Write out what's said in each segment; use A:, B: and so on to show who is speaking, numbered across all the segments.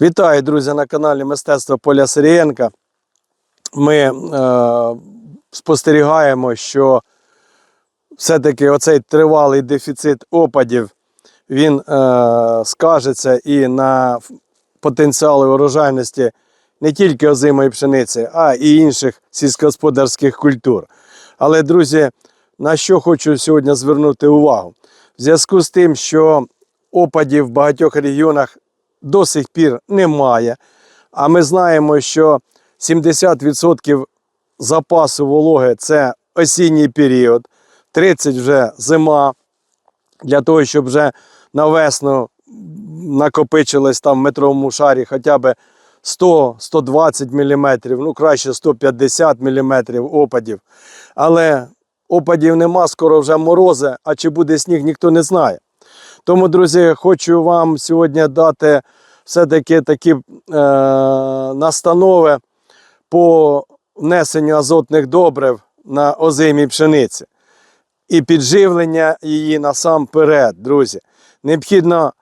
A: Вітаю, друзі, на каналі Мистецтво Поля Сирієнка. Ми е, спостерігаємо, що все-таки оцей тривалий дефіцит опадів він е, скажеться і на потенціали урожайності не тільки озимої пшениці, а і інших сільськогосподарських культур. Але, друзі, на що хочу сьогодні звернути увагу? В зв'язку з тим, що опадів в багатьох регіонах до сих пір немає. А ми знаємо, що 70% запасу вологи це осінній період, 30% вже зима, для того, щоб вже на весну накопичилось там в метровому шарі хоча б 100-120 мм, ну краще 150 мм опадів. Але опадів нема, скоро вже морози, а чи буде сніг, ніхто не знає. Тому, друзі, хочу вам сьогодні дати все-таки такі е, настанови по внесенню азотних добрив на озимій пшениці і підживлення її насамперед, друзі. Необхідно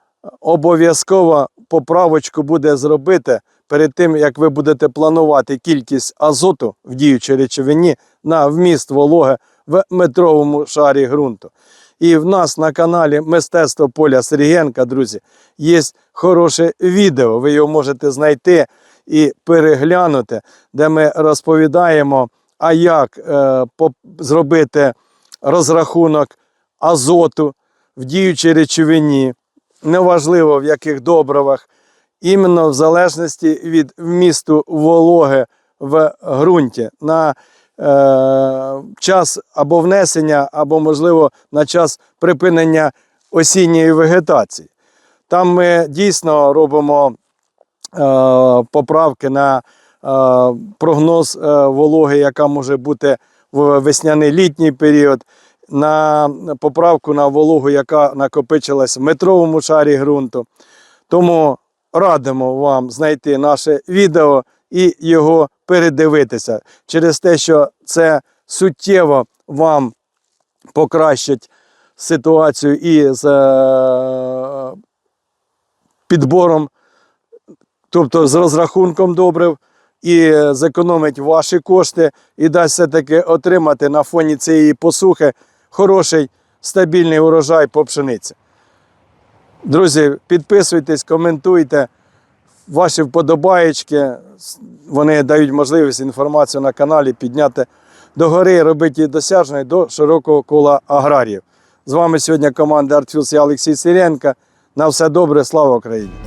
A: обов'язково поправочку буде зробити перед тим, як ви будете планувати кількість азоту в діючій речовині на вміст вологи в метровому шарі ґрунту. І в нас на каналі Мистецтво Поля Сергієнка, друзі, є хороше відео. Ви його можете знайти і переглянути, де ми розповідаємо, а як е, зробити розрахунок азоту в діючій речовині, неважливо в яких добривах, іменно в залежності від вмісту вологи в ґрунті на час або внесення, або, можливо, на час припинення осінньої вегетації. Там ми дійсно робимо е, поправки на е, прогноз е, вологи, яка може бути в весняний літній період, на поправку на вологу, яка накопичилась в метровому шарі ґрунту. Тому радимо вам знайти наше відео і його передивитися через те, що це суттєво вам покращить ситуацію і з е, підбором, тобто з розрахунком добрив, і зекономить ваші кошти, і дасть все-таки отримати на фоні цієї посухи хороший стабільний урожай по пшениці. Друзі, підписуйтесь, коментуйте. Ваші вподобаєчки, вони дають можливість інформацію на каналі підняти догори, робити її досяжною до широкого кола аграріїв. З вами сьогодні команда Артфілс і Олексій Сиренко. На все добре, слава Україні!